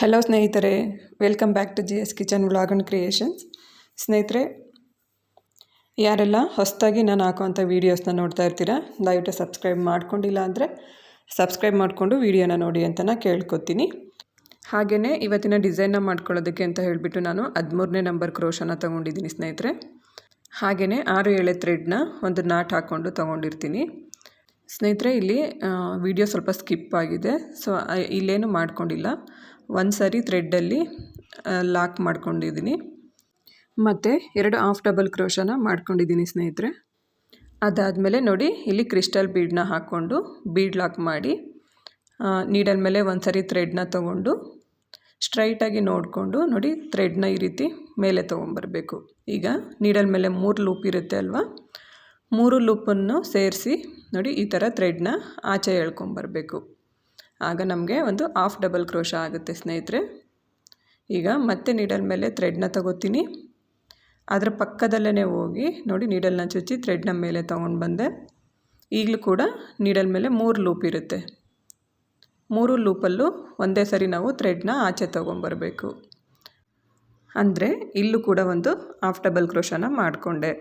Hello ಸ್ನೇಹಿತರೆ. Welcome back to G S kitchen vlog and creations ಸ್ನೇಹಿತರೆ, ಯಾರೆಲ್ಲ ಹೊಸದಾಗಿ ನಾನು ಹಾಕುವಂಥ ವೀಡಿಯೋಸ್ನ ನೋಡ್ತಾ ಇರ್ತೀರಾ, ದಯವಿಟ್ಟು ಸಬ್ಸ್ಕ್ರೈಬ್ ಮಾಡ್ಕೊಂಡಿಲ್ಲ ಅಂದರೆ ಸಬ್ಸ್ಕ್ರೈಬ್ ಮಾಡಿಕೊಂಡು ವೀಡಿಯೋನ ನೋಡಿ ಅಂತ ನಾನು ಕೇಳ್ಕೊತೀನಿ. ಹಾಗೆಯೇ ಇವತ್ತಿನ ಡಿಸೈನ್ನ ಮಾಡ್ಕೊಳ್ಳೋದಕ್ಕೆ ಅಂತ ಹೇಳಿಬಿಟ್ಟು ನಾನು ಹದಿಮೂರನೇ ನಂಬರ್ ಕ್ರೋಶನ ತೊಗೊಂಡಿದ್ದೀನಿ ಸ್ನೇಹಿತರೆ. ಹಾಗೆಯೇ ಆರು ಏಳೆ ಥ್ರೆಡ್ನ ಒಂದು ನಾಟ್ ಹಾಕ್ಕೊಂಡು ತೊಗೊಂಡಿರ್ತೀನಿ. ಸ್ನೇಹಿತರೆ, ಇಲ್ಲಿ ವಿಡಿಯೋ ಸ್ವಲ್ಪ ಸ್ಕಿಪ್ ಆಗಿದೆ. ಸೊ ಇಲ್ಲೇನು ಮಾಡ್ಕೊಂಡಿಲ್ಲ. ಒಂದು ಸರಿ ಥ್ರೆಡ್ಡಲ್ಲಿ ಲಾಕ್ ಮಾಡ್ಕೊಂಡಿದ್ದೀನಿ. ಮತ್ತು ಎರಡು ಹಾಫ್ ಡಬಲ್ ಕ್ರೋಶನ ಮಾಡ್ಕೊಂಡಿದ್ದೀನಿ ಸ್ನೇಹಿತರೆ. ಅದಾದಮೇಲೆ ನೋಡಿ, ಇಲ್ಲಿ ಕ್ರಿಸ್ಟಲ್ ಬೀಡನ್ನ ಹಾಕ್ಕೊಂಡು ಬೀಡ್ ಲಾಕ್ ಮಾಡಿ ನೀಡಲ್ ಮೇಲೆ ಒಂದು ಸರಿ ಥ್ರೆಡ್ನ ತೊಗೊಂಡು ಸ್ಟ್ರೈಟಾಗಿ ನೋಡಿಕೊಂಡು ನೋಡಿ ಥ್ರೆಡ್ನ ಈ ರೀತಿ ಮೇಲೆ ತೊಗೊಂಬರ್ಬೇಕು. ಈಗ ನೀಡಲ್ ಮೇಲೆ ಮೂರು ಲೂಪ್ ಇರುತ್ತೆ ಅಲ್ವಾ? ಮೂರು ಲೂಪನ್ನು ಸೇರಿಸಿ ನೋಡಿ, ಈ ಥರ ಥ್ರೆಡ್ನ ಆಚೆ ಎಳ್ಕೊಂಬರಬೇಕು. ಆಗ ನಮಗೆ ಒಂದು ಹಾಫ್ ಡಬಲ್ ಕ್ರೋಶ ಆಗುತ್ತೆ ಸ್ನೇಹಿತರೆ. ಈಗ ಮತ್ತೆ ನೀಡಲ್ ಮೇಲೆ ಥ್ರೆಡ್ನ ತಗೋತೀನಿ. ಅದರ ಪಕ್ಕದಲ್ಲೇ ಹೋಗಿ ನೋಡಿ ನೀಡಲ್ನ ಚುಚ್ಚಿ ಥ್ರೆಡ್ನ ಮೇಲೆ ತೊಗೊಂಡು ಬಂದೆ ಈಗಲೂ ಕೂಡ ನೀಡಲ್ ಮೇಲೆ ಮೂರು ಲೂಪ್ ಇರುತ್ತೆ. ಮೂರು ಲೂಪಲ್ಲೂ ಒಂದೇ ಸರಿ ನಾವು ಥ್ರೆಡ್ನ ಆಚೆ ತೊಗೊಂಬರಬೇಕು. ಅಂದರೆ ಇಲ್ಲೂ ಕೂಡ ಒಂದು ಹಾಫ್ ಡಬಲ್ ಕ್ರೋಶನ ಮಾಡಿಕೊಂಡೆ.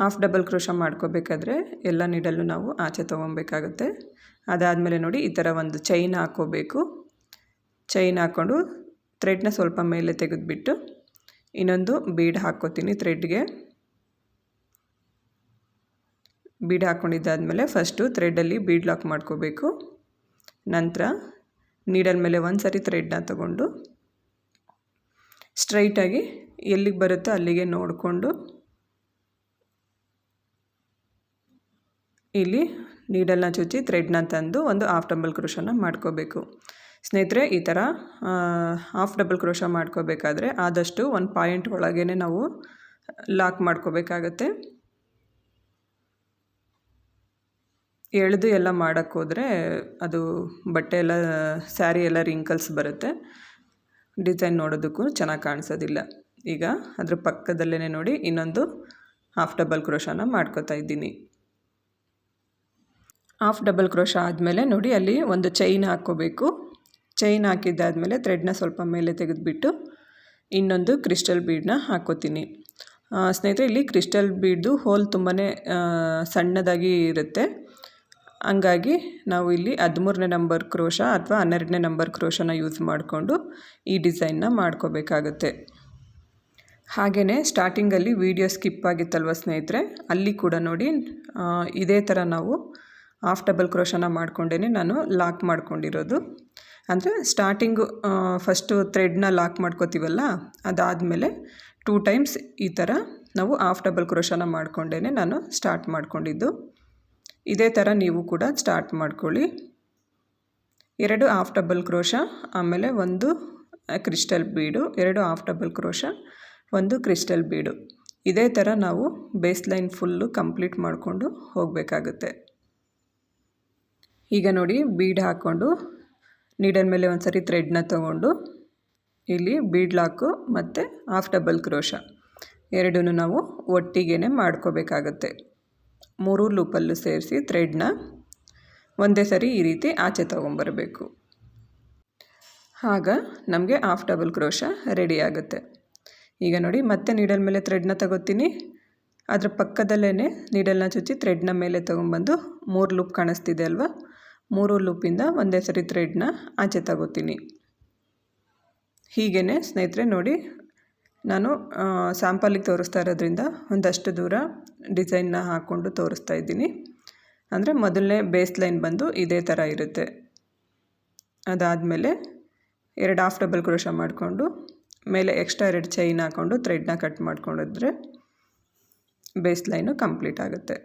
ಹಾಫ್ ಡಬಲ್ ಕ್ರೋಶ ಮಾಡ್ಕೋಬೇಕಾದ್ರೆ ಎಲ್ಲ ನೀಡಲ್ಲೂ ನಾವು ಆಚೆ ತೊಗೊಬೇಕಾಗುತ್ತೆ. ಅದಾದಮೇಲೆ ನೋಡಿ, ಈ ಥರ ಒಂದು ಚೈನ್ ಹಾಕ್ಕೋಬೇಕು. ಚೈನ್ ಹಾಕ್ಕೊಂಡು ಥ್ರೆಡ್ನ ಸ್ವಲ್ಪ ಮೇಲೆ ತೆಗೆದುಬಿಟ್ಟು ಇನ್ನೊಂದು ಬೀಡ್ ಹಾಕ್ಕೋತೀನಿ ಥ್ರೆಡ್ಗೆ. ಬೀಡ್ ಹಾಕ್ಕೊಂಡಿದ್ದಾದಮೇಲೆ ಫಸ್ಟು ಥ್ರೆಡಲ್ಲಿ ಬೀಡ್ ಲಾಕ್ ಮಾಡ್ಕೋಬೇಕು. ನಂತರ ನೀಡಲ್ ಮೇಲೆ ಒಂದು ಸರಿ ಥ್ರೆಡ್ನ ತಗೊಂಡು, ಸ್ಟ್ರೈಟಾಗಿ ಎಲ್ಲಿಗೆ ಬರುತ್ತೋ ಅಲ್ಲಿಗೆ ನೋಡಿಕೊಂಡು ಇಲ್ಲಿ ನೀಡಲ್ನ ಚುಚ್ಚಿ ಥ್ರೆಡ್ನ ತಂದು ಒಂದು ಹಾಫ್ ಡಬಲ್ ಕ್ರೋಶನ ಮಾಡ್ಕೋಬೇಕು. ಸ್ನೇಹಿತರೆ, ಈ ಥರ ಹಾಫ್ ಡಬಲ್ ಕ್ರೋಶ ಮಾಡ್ಕೋಬೇಕಾದ್ರೆ ಆದಷ್ಟು ಒಂದು ಪಾಯಿಂಟ್ ಒಳಗೇ ನಾವು ಲಾಕ್ ಮಾಡ್ಕೋಬೇಕಾಗತ್ತೆ. ಎಳೆದು ಎಲ್ಲ ಮಾಡೋಕ್ಕೋದ್ರೆ ಅದು ಬಟ್ಟೆ ಎಲ್ಲ, ಸ್ಯಾರಿ ಎಲ್ಲ ರಿಂಕಲ್ಸ್ ಬರುತ್ತೆ. ಡಿಸೈನ್ ನೋಡೋದಕ್ಕೂ ಚೆನ್ನಾಗಿ ಕಾಣಿಸೋದಿಲ್ಲ. ಈಗ ಅದ್ರ ಪಕ್ಕದಲ್ಲೇ ನೋಡಿ ಇನ್ನೊಂದು ಹಾಫ್ ಡಬಲ್ ಕ್ರೋಶನ ಮಾಡ್ಕೋತಾ ಇದ್ದೀನಿ. ಹಾಫ್ ಡಬಲ್ ಕ್ರೋಶ ಆದಮೇಲೆ ನೋಡಿ, ಅಲ್ಲಿ ಒಂದು ಚೈನ್ ಹಾಕ್ಕೋಬೇಕು. ಚೈನ್ ಹಾಕಿದ್ದಾದಮೇಲೆ ಥ್ರೆಡ್ನ ಸ್ವಲ್ಪ ಮೇಲೆ ತೆಗೆದುಬಿಟ್ಟು ಇನ್ನೊಂದು ಕ್ರಿಸ್ಟಲ್ ಬೀಡನ್ನ ಹಾಕ್ಕೋತೀನಿ. ಸ್ನೇಹಿತರೆ, ಇಲ್ಲಿ ಕ್ರಿಸ್ಟಲ್ ಬೀಡ್ದು ಹೋಲ್ ತುಂಬಾ ಸಣ್ಣದಾಗಿ ಇರುತ್ತೆ. ಹಂಗಾಗಿ ನಾವು ಇಲ್ಲಿ ಹದಿಮೂರನೇ ನಂಬರ್ ಕ್ರೋಶ ಅಥವಾ ಹನ್ನೆರಡನೇ ನಂಬರ್ ಕ್ರೋಶನ ಯೂಸ್ ಮಾಡಿಕೊಂಡು ಈ ಡಿಸೈನ್ನ ಮಾಡ್ಕೋಬೇಕಾಗುತ್ತೆ. ಹಾಗೆಯೇ ಸ್ಟಾರ್ಟಿಂಗಲ್ಲಿ ವೀಡಿಯೋ ಸ್ಕಿಪ್ ಆಗಿತ್ತಲ್ವ ಸ್ನೇಹಿತರೆ? ಅಲ್ಲಿ ಕೂಡ ನೋಡಿ ಇದೇ ಥರ ನಾವು ಹಾಫ್ ಡಬಲ್ ಕ್ರೋಶನ ಮಾಡಿಕೊಂಡೇ ನಾನು ಲಾಕ್ ಮಾಡ್ಕೊಂಡಿರೋದು. ಅಂದರೆ ಸ್ಟಾರ್ಟಿಂಗು ಫಸ್ಟು ಥ್ರೆಡ್ನ ಲಾಕ್ ಮಾಡ್ಕೋತೀವಲ್ಲ, ಅದಾದಮೇಲೆ ಟೂ ಟೈಮ್ಸ್ ಈ ಥರ ನಾವು ಹಾಫ್ ಡಬಲ್ ಕ್ರೋಶನ ಮಾಡಿಕೊಂಡೇ ನಾನು ಸ್ಟಾರ್ಟ್ ಮಾಡ್ಕೊಂಡಿದ್ದು. ಇದೇ ಥರ ನೀವು ಕೂಡ ಸ್ಟಾರ್ಟ್ ಮಾಡ್ಕೊಳ್ಳಿ. ಎರಡು ಹಾಫ್ ಡಬಲ್ ಕ್ರೋಶ ಆಮೇಲೆ ಒಂದು ಕ್ರಿಸ್ಟಲ್ ಬೀಡು ಎರಡು ಹಾಫ್ ಡಬಲ್ ಕ್ರೋಶ ಒಂದು ಕ್ರಿಸ್ಟಲ್ ಬೀಡು ಇದೇ ಥರ ನಾವು ಬೇಸ್ ಲೈನ್ ಫುಲ್ಲು ಕಂಪ್ಲೀಟ್ ಮಾಡಿಕೊಂಡು ಹೋಗಬೇಕಾಗುತ್ತೆ. ಈಗ ನೋಡಿ ಬೀಡ್ ಹಾಕ್ಕೊಂಡು ನೀಡನ್ ಮೇಲೆ ಒಂದು ಸರಿ ಥ್ರೆಡ್ನ ತೊಗೊಂಡು ಇಲ್ಲಿ ಬೀಡ್ ಲಾಕು ಮತ್ತು ಹಾಫ್ ಡಬಲ್ ಕ್ರೋಶ ಎರಡೂ ನಾವು ಒಟ್ಟಿಗೆ ಮಾಡ್ಕೋಬೇಕಾಗತ್ತೆ. ಮೂರು ಲೂಪಲ್ಲೂ ಸೇರಿಸಿ ಥ್ರೆಡ್ನ ಒಂದೇ ಸರಿ ಈ ರೀತಿ ಆಚೆ ತೊಗೊಂಬರಬೇಕು. ಆಗ ನಮಗೆ ಹಾಫ್ ಡಬಲ್ ಕ್ರೋಶ ರೆಡಿ ಆಗುತ್ತೆ. ಈಗ ನೋಡಿ ಮತ್ತೆ ನೀಡಲ್ ಮೇಲೆ ಥ್ರೆಡ್ನ ತಗೋತೀನಿ. ಅದರ ಪಕ್ಕದಲ್ಲೇ ನೀಡಲ್ನ ಚುಚ್ಚಿ ಥ್ರೆಡ್ನ ಮೇಲೆ ತೊಗೊಂಬಂದು ಮೂರು ಲೂಪ್ ಕಾಣಿಸ್ತಿದೆ ಅಲ್ವಾ? ಮೂರು ಲೂಪಿಂದ ಒಂದೇ ಸರಿ ಥ್ರೆಡ್ನ ಆಚೆ ತಗೋತೀನಿ. ಹೀಗೇ ಸ್ನೇಹಿತರೆ ನೋಡಿ, ನಾನು ಸ್ಯಾಂಪಲಿಗೆ ತೋರಿಸ್ತಾ ಇರೋದ್ರಿಂದ ಒಂದಷ್ಟು ದೂರ ಡಿಸೈನ್ನ ಹಾಕ್ಕೊಂಡು ತೋರಿಸ್ತಾ ಇದ್ದೀನಿ. ಅಂದರೆ ಮೊದಲನೇ ಬೇಸ್ ಲೈನ್ ಬಂದು ಇದೇ ಥರ ಇರುತ್ತೆ. ಅದಾದಮೇಲೆ ಎರಡು ಹಾಫ್ ಡಬಲ್ ಕ್ರೋಶ ಮಾಡಿಕೊಂಡು, ಮೇಲೆ ಎಕ್ಸ್ಟ್ರಾ ಎರಡು ಚೈನ್ ಹಾಕ್ಕೊಂಡು ಥ್ರೆಡ್ನ ಕಟ್ ಮಾಡ್ಕೊಂಡಿದ್ರೆ ಬೇಸ್ ಲೈನು ಕಂಪ್ಲೀಟ್ ಆಗುತ್ತೆ.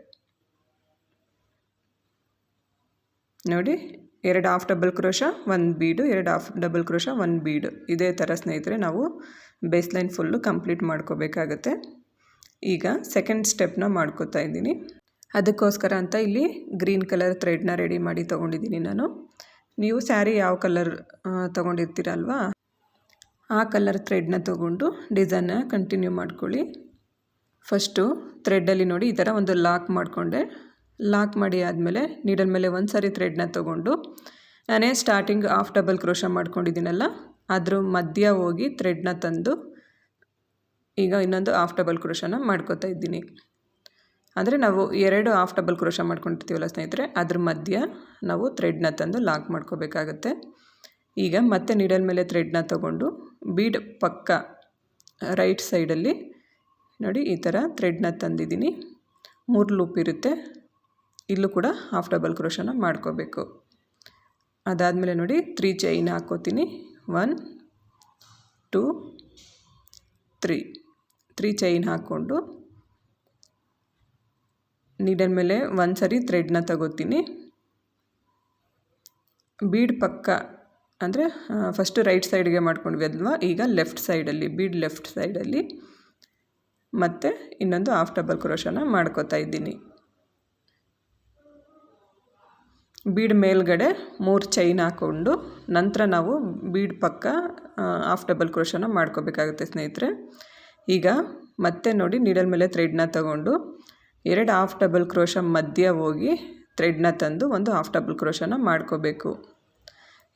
ನೋಡಿ, ಎರಡು ಹಾಫ್ ಡಬಲ್ ಕ್ರೋಶ ಒಂದು ಬೀಡು ಎರಡು ಹಾಫ್ ಡಬಲ್ ಕ್ರೋಶ ಒಂದು ಬೀಡು ಇದೇ ಥರ ಸ್ನೇಹಿತರೆ, ನಾವು ಬೇಸ್ ಲೈನ್ ಫುಲ್ಲು ಕಂಪ್ಲೀಟ್ ಮಾಡ್ಕೋಬೇಕಾಗತ್ತೆ. ಈಗ ಸೆಕೆಂಡ್ ಸ್ಟೆಪ್ನ ಮಾಡ್ಕೋತಾ ಇದ್ದೀನಿ. ಅದಕ್ಕೋಸ್ಕರ ಅಂತ ಇಲ್ಲಿ ಗ್ರೀನ್ ಕಲರ್ ಥ್ರೆಡ್ನ ರೆಡಿ ಮಾಡಿ ತೊಗೊಂಡಿದ್ದೀನಿ ನಾನು. ನೀವು ಸ್ಯಾರಿ ಯಾವ ಕಲರ್ ತೊಗೊಂಡಿರ್ತೀರಲ್ವಾ, ಆ ಕಲರ್ ಥ್ರೆಡ್ನ ತೊಗೊಂಡು ಡಿಸೈನ್ನ ಕಂಟಿನ್ಯೂ ಮಾಡ್ಕೊಳ್ಳಿ. ಫಸ್ಟು ಥ್ರೆಡ್ಡಲ್ಲಿ ನೋಡಿ ಈ ಥರ ಒಂದು ಲಾಕ್ ಮಾಡಿಕೊಂಡೆ. ಲಾಕ್ ಮಾಡಿ ಆದಮೇಲೆ ನೀಡಲ್ ಮೇಲೆ ಒಂದು ಸಾರಿ ಥ್ರೆಡ್ನ ತೊಗೊಂಡು ನಾನೇ ಸ್ಟಾರ್ಟಿಂಗ್ ಆಫ್ ಡಬಲ್ ಕ್ರೋಶ ಮಾಡ್ಕೊಂಡಿದ್ದೀನಲ್ಲ ಅದ್ರ ಮಧ್ಯ ಹೋಗಿ ಥ್ರೆಡ್ನ ತಂದು ಈಗ ಇನ್ನೊಂದು ಆಫ್ ಡಬಲ್ ಕ್ರೋಶನ ಮಾಡ್ಕೋತಾ ಇದ್ದೀನಿ. ಅಂದರೆ ನಾವು ಎರಡು ಆಫ್ ಡಬಲ್ ಕ್ರೋಶ ಮಾಡ್ಕೊಂಡಿರ್ತೀವಲ್ಲ ಸ್ನೇಹಿತರೆ, ಅದ್ರ ಮಧ್ಯ ನಾವು ಥ್ರೆಡ್ನ ತಂದು ಲಾಕ್ ಮಾಡ್ಕೋಬೇಕಾಗತ್ತೆ. ಈಗ ಮತ್ತೆ ನೀಡಲ್ ಮೇಲೆ ಥ್ರೆಡ್ನ ತೊಗೊಂಡು ಬೀಡ್ ಪಕ್ಕ ರೈಟ್ ಸೈಡಲ್ಲಿ ನೋಡಿ ಈ ಥರ ಥ್ರೆಡ್ನ ತಂದಿದ್ದೀನಿ. ಮೂರು ಲೂಪ್ ಇರುತ್ತೆ. ಇಲ್ಲೂ ಕೂಡ ಹಾಫ್ ಡಬಲ್ ಕ್ರೋಶನ ಮಾಡ್ಕೋಬೇಕು. ಅದಾದಮೇಲೆ ನೋಡಿ three chain ಹಾಕ್ಕೋತೀನಿ one two three three chain ಹಾಕ್ಕೊಂಡು ನೀಡಲ್ ಮೇಲೆ ಒಂದು ಸರಿ ಥ್ರೆಡ್ನ ತಗೋತೀನಿ. ಬೀಡ್ ಪಕ್ಕ ಅಂದರೆ ಫಸ್ಟು ರೈಟ್ ಸೈಡ್ಗೆ ಮಾಡ್ಕೊಂಡ್ವಿ ಅಲ್ವಾ? ಈಗ ಲೆಫ್ಟ್ ಸೈಡಲ್ಲಿ ಬೀಡ್ ಲೆಫ್ಟ್ ಸೈಡಲ್ಲಿ ಮತ್ತು ಇನ್ನೊಂದು ಹಾಫ್ ಡಬಲ್ ಕ್ರೋಶನ ಮಾಡ್ಕೋತಾ ಇದ್ದೀನಿ. ಬೀಡ್ ಮೇಲ್ಗಡೆ ಮೂರು ಚೈನ್ ಹಾಕ್ಕೊಂಡು ನಂತರ ನಾವು ಬೀಡ್ ಪಕ್ಕ ಹಾಫ್ ಡಬಲ್ ಕ್ರೋಶನ ಮಾಡ್ಕೋಬೇಕಾಗುತ್ತೆ ಸ್ನೇಹಿತರೆ. ಈಗ ಮತ್ತೆ ನೋಡಿ ನೀಡಲ್ ಮೇಲೆ ಥ್ರೆಡ್ನ ತಗೊಂಡು ಎರಡು ಹಾಫ್ ಡಬಲ್ ಕ್ರೋಶ ಮಧ್ಯ ಹೋಗಿ ಥ್ರೆಡ್ನ ತಂದು ಒಂದು ಹಾಫ್ ಡಬಲ್ ಕ್ರೋಶನ ಮಾಡ್ಕೋಬೇಕು.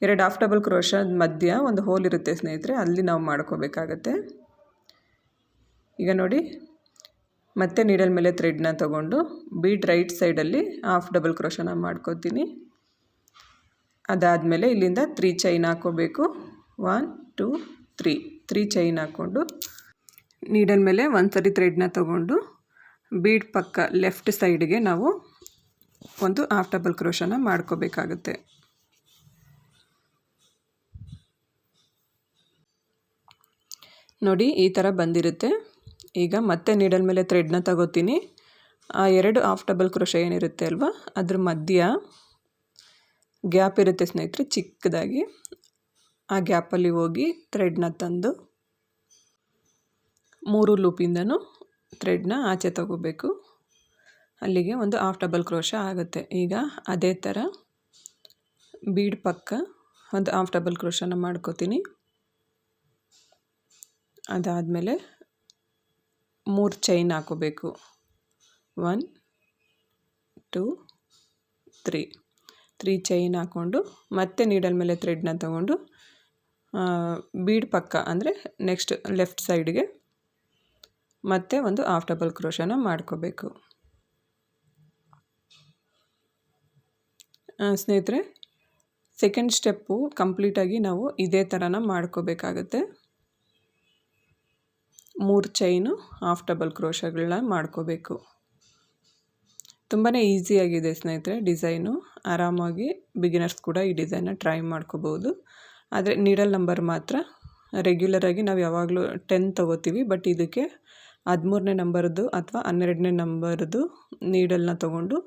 ಎರಡು ಹಾಫ್ ಡಬಲ್ ಕ್ರೋಶದ ಮಧ್ಯ ಒಂದು ಹೋಲ್ ಇರುತ್ತೆ ಸ್ನೇಹಿತರೆ, ಅಲ್ಲಿ ನಾವು ಮಾಡ್ಕೋಬೇಕಾಗತ್ತೆ. ಈಗ ನೋಡಿ ಮತ್ತೆ ನೀಡಲ್ ಮೇಲೆ ಥ್ರೆಡ್ನ ತೊಗೊಂಡು ಬೀಟ್ ರೈಟ್ ಸೈಡಲ್ಲಿ ಹಾಫ್ ಡಬಲ್ ಕ್ರೋಶನ ಮಾಡ್ಕೋತೀನಿ. ಅದಾದಮೇಲೆ ಇಲ್ಲಿಂದ ತ್ರೀ ಚೈನ್ ಹಾಕೋಬೇಕು one two three three chain ಹಾಕ್ಕೊಂಡು ನೀಡಲ್ ಮೇಲೆ ಒಂದು ಸರಿ ಥ್ರೆಡ್ನ ತೊಗೊಂಡು ಬೀಡ್ ಪಕ್ಕ ಲೆಫ್ಟ್ ಸೈಡ್ಗೆ ನಾವು ಒಂದು ಹಾಫ್ ಡಬಲ್ ಕ್ರೋಶನ ಮಾಡ್ಕೋಬೇಕಾಗುತ್ತೆ. ನೋಡಿ ಈ ಥರ ಬಂದಿರುತ್ತೆ. ಈಗ ಮತ್ತೆ ನೀಡಲ್ ಮೇಲೆ ಥ್ರೆಡ್ನ ತಗೋತೀನಿ. ಆ ಎರಡು ಹಾಫ್ ಡಬಲ್ ಕ್ರೋಶ ಏನಿರುತ್ತೆ ಅಲ್ವಾ? ಅದ್ರ ಮಧ್ಯ ಗ್ಯಾಪ್ ಇರುತ್ತೆ ಸ್ನೇಹಿತರೆ, ಚಿಕ್ಕದಾಗಿ. ಆ ಗ್ಯಾಪಲ್ಲಿ ಹೋಗಿ ಥ್ರೆಡ್ನ ತಂದು ಮೂರು ಲೂಪಿಂದನೂ ಥ್ರೆಡ್ನ ಆಚೆ ತಗೋಬೇಕು. ಅಲ್ಲಿಗೆ ಒಂದು ಹಾಫ್ ಡಬಲ್ ಕ್ರೋಶ ಆಗುತ್ತೆ. ಈಗ ಅದೇ ಥರ ಬೀಡ್ ಪಕ್ಕ ಒಂದು ಹಾಫ್ ಡಬಲ್ ಕ್ರೋಶನ ಮಾಡ್ಕೋತೀನಿ. ಅದಾದಮೇಲೆ ಮೂರು ಚೈನ್ ಹಾಕೋಬೇಕು. One two three three chain ಹಾಕ್ಕೊಂಡು ಮತ್ತೆ ನೀಡಲ್ ಮೇಲೆ ಥ್ರೆಡ್ನ ತಗೊಂಡು ಬೀಡ್ ಪಕ್ಕ ಅಂದರೆ ನೆಕ್ಸ್ಟ್ ಲೆಫ್ಟ್ ಸೈಡ್ಗೆ ಮತ್ತೆ ಒಂದು ಹಾಫ್ ಡಬಲ್ ಕ್ರೋಶನ ಮಾಡ್ಕೋಬೇಕು. ಸ್ನೇಹಿತರೆ ಸೆಕೆಂಡ್ ಸ್ಟೆಪ್ಪು ಕಂಪ್ಲೀಟಾಗಿ ನಾವು ಇದೇ ಥರನ ಮಾಡ್ಕೋಬೇಕಾಗತ್ತೆ. ಮೂರು ಚೈನು ಹಾಫ್ ಡಬಲ್ ಕ್ರೋಶಗಳನ್ನ ಮಾಡ್ಕೋಬೇಕು. ತುಂಬಾ ಈಸಿಯಾಗಿದೆ ಸ್ನೇಹಿತರೆ ಡಿಸೈನು. ಆರಾಮಾಗಿ ಬಿಗಿನರ್ಸ್ ಕೂಡ ಈ ಡಿಸೈನ್ನ ಟ್ರೈ ಮಾಡ್ಕೋಬೋದು ಆದರೆ ನೀಡಲ್ ನಂಬರ್ ಮಾತ್ರ ರೆಗ್ಯುಲರಾಗಿ ನಾವು ಯಾವಾಗಲೂ ಟೆನ್ ತೊಗೋತೀವಿ ಬಟ್ ಇದಕ್ಕೆ ಹದಿಮೂರನೇ ನಂಬರ್ದು ಅಥವಾ ಹನ್ನೆರಡನೇ ನಂಬರ್ದು ನೀಡಲ್ನ ತೊಗೊಂಡು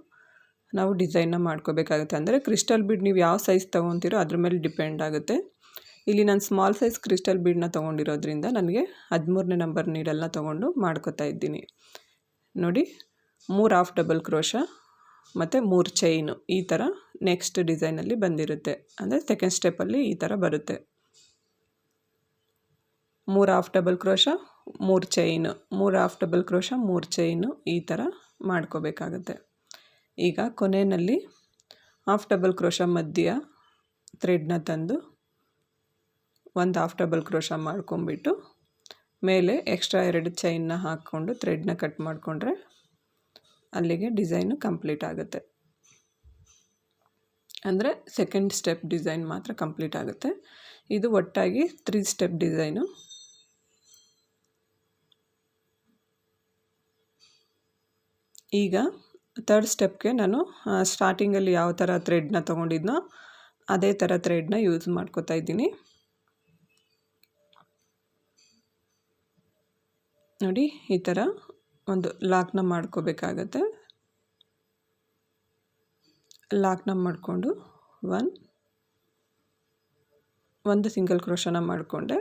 ನಾವು ಡಿಸೈನ್ನ ಮಾಡ್ಕೋಬೇಕಾಗುತ್ತೆ. ಅಂದರೆ ಕ್ರಿಸ್ಟಲ್ ಬಿಡ್ ನೀವು ಯಾವ ಸೈಜ್ ತೊಗೊತೀರೋ ಅದ್ರ ಮೇಲೆ ಡಿಪೆಂಡ್ ಆಗುತ್ತೆ. ಇಲ್ಲಿ ನಾನು ಸ್ಮಾಲ್ ಸೈಜ್ ಕ್ರಿಸ್ಟಲ್ ಬೀಡನ್ನ ತೊಗೊಂಡಿರೋದ್ರಿಂದ ನನಗೆ ಹದಿಮೂರನೇ ನಂಬರ್ ನೀಡಲ್ನ ತೊಗೊಂಡು ಮಾಡ್ಕೋತಾ ಇದ್ದೀನಿ. ನೋಡಿ, ಮೂರು ಹಾಫ್ ಡಬಲ್ ಕ್ರೋಶ ಮತ್ತು ಮೂರು ಚೈನು ಈ ಥರ ನೆಕ್ಸ್ಟ್ ಡಿಸೈನಲ್ಲಿ ಬಂದಿರುತ್ತೆ. ಅಂದರೆ ಸೆಕೆಂಡ್ ಸ್ಟೆಪ್ಪಲ್ಲಿ ಈ ಥರ ಬರುತ್ತೆ. ಮೂರು ಹಾಫ್ ಡಬಲ್ ಕ್ರೋಶ ಮೂರು ಚೈನು ಮೂರು ಹಾಫ್ ಡಬಲ್ ಕ್ರೋಶ ಮೂರು ಚೈನು ಈ ಥರ ಮಾಡ್ಕೋಬೇಕಾಗತ್ತೆ. ಈಗ ಕೊನೆಯಲ್ಲಿ ಹಾಫ್ ಡಬಲ್ ಕ್ರೋಶ ಮಧ್ಯ ಥ್ರೆಡ್ನ ತಂದು ಒಂದು ಹಾಫ್ ಡಬಲ್ ಕ್ರೋಶ ಮಾಡ್ಕೊಂಬಿಟ್ಟು ಮೇಲೆ ಎಕ್ಸ್ಟ್ರಾ ಎರಡು ಚೈನ್ನ ಹಾಕ್ಕೊಂಡು ಥ್ರೆಡ್ನ ಕಟ್ ಮಾಡಿಕೊಂಡ್ರೆ ಅಲ್ಲಿಗೆ ಡಿಸೈನು ಕಂಪ್ಲೀಟ್ ಆಗುತ್ತೆ. ಅಂದರೆ ಸೆಕೆಂಡ್ ಸ್ಟೆಪ್ ಡಿಸೈನ್ ಮಾತ್ರ ಕಂಪ್ಲೀಟ್ ಆಗುತ್ತೆ. ಇದು ಒಟ್ಟಾಗಿ ತ್ರೀ ಸ್ಟೆಪ್ ಡಿಸೈನು ಈಗ ತರ್ಡ್ ಸ್ಟೆಪ್ಗೆ ನಾನು ಸ್ಟಾರ್ಟಿಂಗಲ್ಲಿ ಯಾವ ಥರ ಥ್ರೆಡ್ನ ತೊಗೊಂಡಿದ್ನೋ ಅದೇ ಥರ ಥ್ರೆಡ್ನ ಯೂಸ್ ಮಾಡ್ಕೋತಾ ಇದ್ದೀನಿ. ನೋಡಿ ಈ ಥರ ಒಂದು ಲಾಕ್ನ ಮಾಡ್ಕೋಬೇಕಾಗತ್ತೆ. ಲಾಕ್ನ ಮಾಡಿಕೊಂಡು ಒನ್, ಒಂದು ಸಿಂಗಲ್ ಕ್ರೋಶನ ಮಾಡಿಕೊಂಡೆ.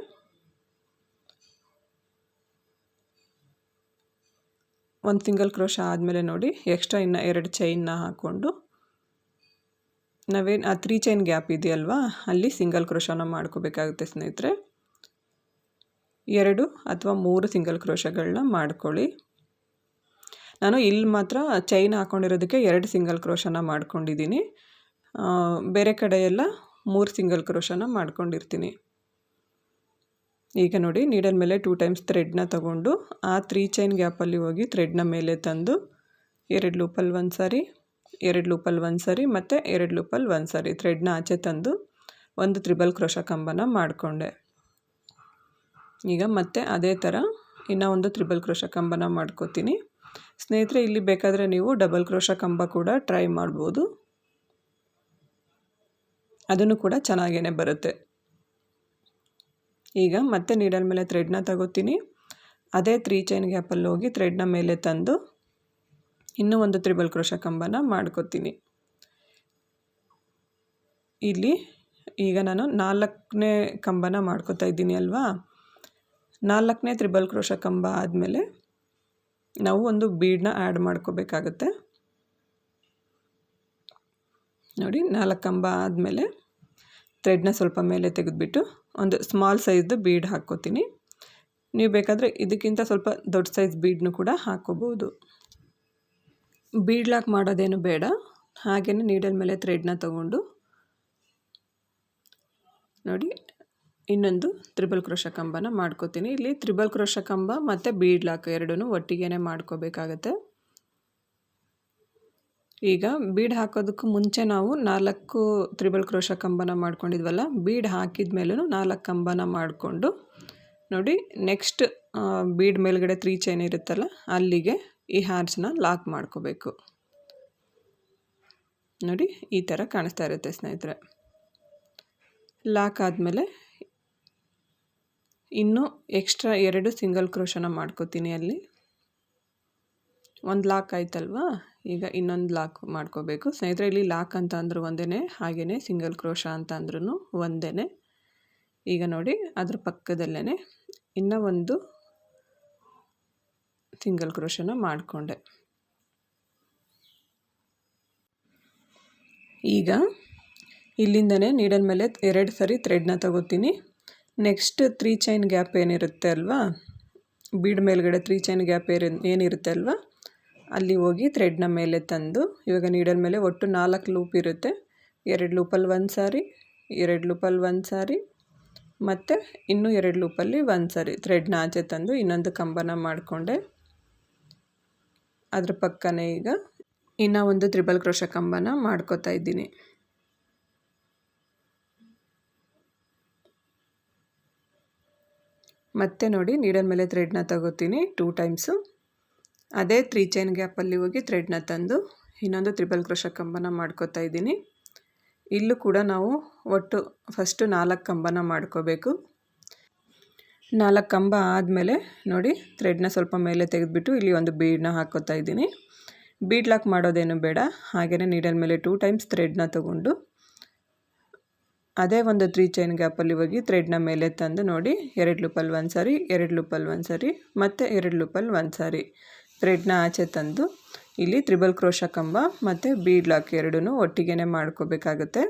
ಒಂದು ಸಿಂಗಲ್ ಕ್ರೋಶ ಆದಮೇಲೆ ನೋಡಿ ಎಕ್ಸ್ಟ್ರಾ ಇನ್ನು ಎರಡು ಚೈನ್ನ ಹಾಕ್ಕೊಂಡು. ನಾವೇನು ಆ ತ್ರೀ ಚೈನ್ ಗ್ಯಾಪ್ ಇದೆಯಲ್ವಾ, ಅಲ್ಲಿ ಸಿಂಗಲ್ ಕ್ರೋಶನ ಮಾಡ್ಕೋಬೇಕಾಗುತ್ತೆ ಸ್ನೇಹಿತರೆ. ಎರಡು ಅಥವಾ ಮೂರು ಸಿಂಗಲ್ ಕ್ರೋಶಗಳನ್ನ ಮಾಡ್ಕೊಳ್ಳಿ. ನಾನು ಇಲ್ಲಿ ಮಾತ್ರ ಚೈನ್ ಹಾಕ್ಕೊಂಡಿರೋದಕ್ಕೆ ಎರಡು ಸಿಂಗಲ್ ಕ್ರೋಶನ ಮಾಡ್ಕೊಂಡಿದ್ದೀನಿ. ಬೇರೆ ಕಡೆ ಎಲ್ಲ ಮೂರು ಸಿಂಗಲ್ ಕ್ರೋಶನ ಮಾಡ್ಕೊಂಡಿರ್ತೀನಿ. ಈಗ ನೋಡಿ ನೀಡಲ್ ಮೇಲೆ ಟೂ ಟೈಮ್ಸ್ ಥ್ರೆಡ್ನ ತಗೊಂಡು ಆ ತ್ರೀ ಚೈನ್ ಗ್ಯಾಪಲ್ಲಿ ಹೋಗಿ ಥ್ರೆಡ್ನ ಮೇಲೆ ತಂದು ಎರಡು ಲೂಪಲ್ಲಿ ಒಂದು ಸಾರಿ, ಎರಡು ಲೂಪಲ್ಲಿ ಒಂದು ಸಾರಿ ಮತ್ತು ಎರಡು ಲೂಪಲ್ಲಿ ಒಂದು ಸಾರಿ ಥ್ರೆಡ್ನ ಆಚೆ ತಂದು ಒಂದು ತ್ರಿಬಲ್ ಕ್ರೋಶ ಕಂಬನ ಮಾಡಿಕೊಂಡೆ. ಈಗ ಮತ್ತೆ ಅದೇ ಥರ ಇನ್ನೂ ಒಂದು ತ್ರಿಬಲ್ ಕ್ರೋಶ ಕಂಬನ ಮಾಡ್ಕೋತೀನಿ. ಸ್ನೇಹಿತರೆ, ಇಲ್ಲಿ ಬೇಕಾದರೆ ನೀವು ಡಬಲ್ ಕ್ರೋಶ ಕಂಬ ಕೂಡ ಟ್ರೈ ಮಾಡ್ಬೋದು. ಅದನ್ನು ಕೂಡ ಚೆನ್ನಾಗೇ ಬರುತ್ತೆ. ಈಗ ಮತ್ತೆ ನೀಡಲ್ ಮೇಲೆ ಥ್ರೆಡ್ನ ತಗೋತೀನಿ. ಅದೇ ತ್ರೀ ಚೈನ್ ಗ್ಯಾಪಲ್ಲಿ ಹೋಗಿ ಥ್ರೆಡ್ನ ಮೇಲೆ ತಂದು ಇನ್ನೂ ಒಂದು ತ್ರಿಬಲ್ ಕ್ರೋಶ ಕಂಬನ ಮಾಡ್ಕೋತೀನಿ. ಇಲ್ಲಿ ಈಗ ನಾನು ನಾಲ್ಕನೇ ಕಂಬನ ಮಾಡ್ಕೋತಾ ಇದ್ದೀನಿ ಅಲ್ವಾ? ನಾಲ್ಕನೇ ತ್ರಿಬಲ್ ಕ್ರೋಶ ಕಂಬ ಆದಮೇಲೆ ನಾವು ಒಂದು ಬೀಡನ್ನ ಆ್ಯಡ್ ಮಾಡ್ಕೋಬೇಕಾಗತ್ತೆ. ನೋಡಿ, ನಾಲ್ಕು ಕಂಬ ಆದಮೇಲೆ ಥ್ರೆಡ್ನ ಸ್ವಲ್ಪ ಮೇಲೆ ತೆಗೆದುಬಿಟ್ಟು ಒಂದು ಸ್ಮಾಲ್ ಸೈಜ್ದು ಬೀಡ್ ಹಾಕ್ಕೋತೀನಿ. ನೀವು ಬೇಕಾದರೆ ಇದಕ್ಕಿಂತ ಸ್ವಲ್ಪ ದೊಡ್ಡ ಸೈಜ್ ಬೀಡ್ನು ಕೂಡ ಹಾಕ್ಕೋಬೋದು. ಬೀಡ್ ಲಾಕ್ ಮಾಡೋದೇನು ಬೇಡ. ಹಾಗೆಯೇ ನೀಡಲ್ ಮೇಲೆ ಥ್ರೆಡ್ನ ತಗೊಂಡು ನೋಡಿ ಇನ್ನೊಂದು ತ್ರಿಬಲ್ ಕ್ರೋಶ ಕಂಬನ ಮಾಡ್ಕೋತೀನಿ. ಇಲ್ಲಿ ತ್ರಿಬಲ್ ಕ್ರೋಶ ಕಂಬ ಮತ್ತು ಬೀಡ್ ಲಾಕ್ ಎರಡೂ ಒಟ್ಟಿಗೆ ಮಾಡ್ಕೋಬೇಕಾಗತ್ತೆ. ಈಗ ಬೀಡ್ ಹಾಕೋದಕ್ಕೂ ಮುಂಚೆ ನಾವು ನಾಲ್ಕು ತ್ರಿಬಲ್ ಕ್ರೋಶ ಕಂಬನ ಮಾಡ್ಕೊಂಡಿದ್ವಲ್ಲ, ಬೀಡ್ ಹಾಕಿದ ಮೇಲೂ ನಾಲ್ಕು ಕಂಬನ ಮಾಡಿಕೊಂಡು ನೋಡಿ ನೆಕ್ಸ್ಟ್ ಬೀಡ್ ಮೇಲ್ಗಡೆ ತ್ರೀ ಚೈನ್ ಇರುತ್ತಲ್ಲ, ಅಲ್ಲಿಗೆ ಈ ಹಾರ್ಸ್ನ ಲಾಕ್ ಮಾಡ್ಕೋಬೇಕು. ನೋಡಿ ಈ ಥರ ಕಾಣಿಸ್ತಾ ಇರುತ್ತೆ ಸ್ನೇಹಿತರೆ. ಲಾಕ್ ಆದಮೇಲೆ ಇನ್ನೂ ಎಕ್ಸ್ಟ್ರಾ ಎರಡು ಸಿಂಗಲ್ ಕ್ರೋಶನ ಮಾಡ್ಕೋತೀನಿ ಅಲ್ಲಿ. ಒಂದು ಲಾಕ್ ಆಯ್ತಲ್ವಾ? ಈಗ ಇನ್ನೊಂದು ಲಾಕ್ ಮಾಡ್ಕೋಬೇಕು. ಸ್ನೇಹಿತರೆ, ಇಲ್ಲಿ ಲಾಕ್ ಅಂತ ಅಂದರೂ ಒಂದೇ ಹಾಗೆಯೇ ಸಿಂಗಲ್ ಕ್ರೋಶ ಅಂತ ಅಂದ್ರೂ ಒಂದೇ ಈಗ ನೋಡಿ, ಅದ್ರ ಪಕ್ಕದಲ್ಲೇ ಇನ್ನೂ ಒಂದು ಸಿಂಗಲ್ ಕ್ರೋಶನ ಮಾಡಿಕೊಂಡೆ. ಈಗ ಇಲ್ಲಿಂದನೇ ನೀಡಲ್ ಮೇಲೆ ಎರಡು ಸರಿ ಥ್ರೆಡ್ನ ತಗೋತೀನಿ. ನೆಕ್ಸ್ಟ್ ತ್ರೀ ಚೈನ್ ಗ್ಯಾಪ್ ಏನಿರುತ್ತೆ ಅಲ್ವಾ? ಬೀಡ್ ಮೇಲ್ಗಡೆ ತ್ರೀ ಚೈನ್ ಗ್ಯಾಪ್ ಏನಿರುತ್ತೆ ಅಲ್ವಾ? ಅಲ್ಲಿ ಹೋಗಿ ಥ್ರೆಡ್ನ ಮೇಲೆ ತಂದು, ಇವಾಗ ನೀಡಲ್ ಮೇಲೆ ಒಟ್ಟು ನಾಲ್ಕು ಲೂಪ್ ಇರುತ್ತೆ. ಎರಡು ಲೂಪಲ್ಲಿ ಒಂದು ಸಾರಿ, ಎರಡು ಲೂಪಲ್ಲಿ ಒಂದು ಸಾರಿ, ಮತ್ತು ಇನ್ನೂ ಎರಡು ಲೂಪಲ್ಲಿ ಒಂದು ಸಾರಿ. ಥ್ರೆಡ್ನ ಆಚೆ ತಂದು ಇನ್ನೊಂದು ಕಂಬನ ಮಾಡಿಕೊಂಡೆ. ಅದ್ರ ಪಕ್ಕನೇ ಈಗ ಇನ್ನೂ ಒಂದು ತ್ರಿಬಲ್ ಕ್ರೋಶ ಕಂಬನ ಮಾಡ್ಕೋತಾ ಇದ್ದೀನಿ. ಮತ್ತೆ ನೋಡಿ ನೀಡಲ್ ಮೇಲೆ ಥ್ರೆಡ್ನ ತಗೋತೀನಿ ಟೂ ಟೈಮ್ಸು ಅದೇ ತ್ರೀ ಚೈನ್ ಗ್ಯಾಪಲ್ಲಿ ಹೋಗಿ ಥ್ರೆಡ್ನ ತಂದು ಇನ್ನೊಂದು ತ್ರಿಬಲ್ ಕ್ರೋಶ ಕಂಬನ ಮಾಡ್ಕೋತಾ ಇದ್ದೀನಿ. ಇಲ್ಲೂ ಕೂಡ ನಾವು ಒಟ್ಟು ಫಸ್ಟು ನಾಲ್ಕು ಕಂಬನ ಮಾಡ್ಕೋಬೇಕು. ನಾಲ್ಕು ಕಂಬ ಆದಮೇಲೆ ನೋಡಿ ಥ್ರೆಡ್ನ ಸ್ವಲ್ಪ ಮೇಲೆ ತೆಗೆದುಬಿಟ್ಟು ಇಲ್ಲಿ ಒಂದು ಬೀಡನ್ನ ಹಾಕೋತಾ ಇದ್ದೀನಿ. ಬೀಡ್ ಲಾಕ್ ಮಾಡೋದೇನು ಬೇಡ ಹಾಗೆಯೇ ನೀಡಲ್ ಮೇಲೆ ಟೂ ಟೈಮ್ಸ್ ಥ್ರೆಡ್ನ ತೊಗೊಂಡು ಅದೇ ಒಂದು ತ್ರೀ ಚೈನ್ ಗ್ಯಾಪಲ್ಲಿ ಹೋಗಿ ಥ್ರೆಡ್ನ ಮೇಲೆ ತಂದು ನೋಡಿ ಎರಡು ಲೂಪಲ್ಲಿ ಒಂದು ಸಾರಿ ಎರಡು ಲೂಪಲ್ಲಿ ಒಂದು ಸಾರಿ ಮತ್ತು ಎರಡು ಲೂಪಲ್ಲಿ ಒಂದು ಸಾರಿ ಥ್ರೆಡ್ನ ಆಚೆ ತಂದು ಇಲ್ಲಿ ತ್ರಿಬಲ್ ಕ್ರೋಶ ಕಂಬ ಮತ್ತು ಬೀಡ್ ಲಾಕ್ ಎರಡೂ ಒಟ್ಟಿಗೆ ಮಾಡ್ಕೋಬೇಕಾಗುತ್ತೆ.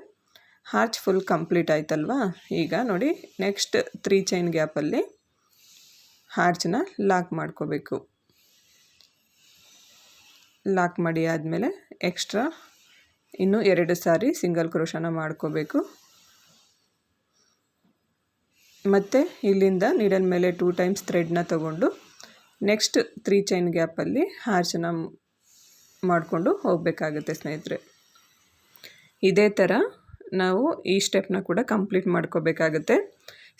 ಹಾರ್ಚ್ ಫುಲ್ ಕಂಪ್ಲೀಟ್ ಆಯ್ತಲ್ವಾ? ಈಗ ನೋಡಿ ನೆಕ್ಸ್ಟ್ ತ್ರೀ ಚೈನ್ ಗ್ಯಾಪಲ್ಲಿ ಹಾರ್ಚನ್ನ ಲಾಕ್ ಮಾಡ್ಕೋಬೇಕು. ಲಾಕ್ ಮಾಡಿ ಆದಮೇಲೆ ಎಕ್ಸ್ಟ್ರಾ ಇನ್ನೂ ಎರಡು ಸಾರಿ ಸಿಂಗಲ್ ಕ್ರೋಶನ ಮಾಡ್ಕೋಬೇಕು. ಮತ್ತು ಇಲ್ಲಿಂದ ನೀಡಲ್ ಮೇಲೆ ಟೂ ಟೈಮ್ಸ್ ಥ್ರೆಡ್ನ ತಗೊಂಡು ನೆಕ್ಸ್ಟ್ ತ್ರೀ ಚೈನ್ ಗ್ಯಾಪಲ್ಲಿ ಹಾರ್ಚನ್ನ ಮಾಡಿಕೊಂಡು ಹೋಗಬೇಕಾಗುತ್ತೆ ಸ್ನೇಹಿತರೆ. ಇದೇ ಥರ ನಾವು ಈ ಸ್ಟೆಪ್ನ ಕೂಡ ಕಂಪ್ಲೀಟ್ ಮಾಡ್ಕೋಬೇಕಾಗುತ್ತೆ.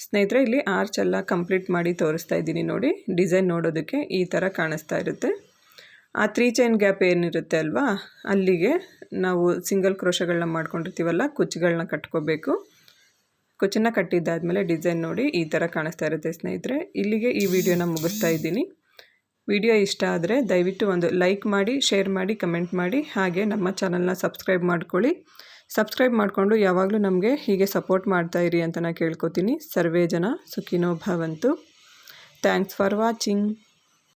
ಸ್ನೇಹಿತರೆ, ಇಲ್ಲಿ ಆರ್ಚ್ ಎಲ್ಲ ಕಂಪ್ಲೀಟ್ ಮಾಡಿ ತೋರಿಸ್ತಾ ಇದ್ದೀನಿ ನೋಡಿ. ಡಿಸೈನ್ ನೋಡೋದಕ್ಕೆ ಈ ಥರ ಕಾಣಿಸ್ತಾ ಇರುತ್ತೆ. ಆ ತ್ರೀ ಚೈನ್ ಗ್ಯಾಪ್ ಏನಿರುತ್ತೆ ಅಲ್ವಾ? ಅಲ್ಲಿಗೆ ನಾವು ಸಿಂಗಲ್ ಕ್ರೋಶಗಳನ್ನ ಮಾಡ್ಕೊಂಡಿರ್ತೀವಲ್ಲ, ಕುಚ್ಚುಗಳನ್ನ ಕಟ್ಕೋಬೇಕು. ಕುಚ್ಚನ್ನ ಕಟ್ಟಿದ್ದಾದಮೇಲೆ ಡಿಸೈನ್ ನೋಡಿ ಈ ಥರ ಕಾಣಿಸ್ತಾ ಇರುತ್ತೆ ಸ್ನೇಹಿತರೆ. ಇಲ್ಲಿಗೆ ಈ ವಿಡಿಯೋನ ಮುಗಿಸ್ತಾ ಇದ್ದೀನಿ. ವಿಡಿಯೋ ಇಷ್ಟ ಆದರೆ ದಯವಿಟ್ಟು ಒಂದು ಲೈಕ್ ಮಾಡಿ, ಶೇರ್ ಮಾಡಿ, ಕಮೆಂಟ್ ಮಾಡಿ. ಹಾಗೆ ನಮ್ಮ ಚಾನಲ್ನ ಸಬ್ಸ್ಕ್ರೈಬ್ ಮಾಡ್ಕೊಳ್ಳಿ. ಸಬ್ಸ್ಕ್ರೈಬ್ ಮಾಡಿಕೊಂಡು ಯಾವಾಗಲೂ ನಮಗೆ ಹೀಗೆ ಸಪೋರ್ಟ್ ಮಾಡ್ತಾ ಇರಿ ಅಂತ ನಾನು ಕೇಳ್ಕೊತೀನಿ. ಸರ್ವೇ ಜನ ಸುಖಿನೋ ಭವಂತು. Thanks for watching.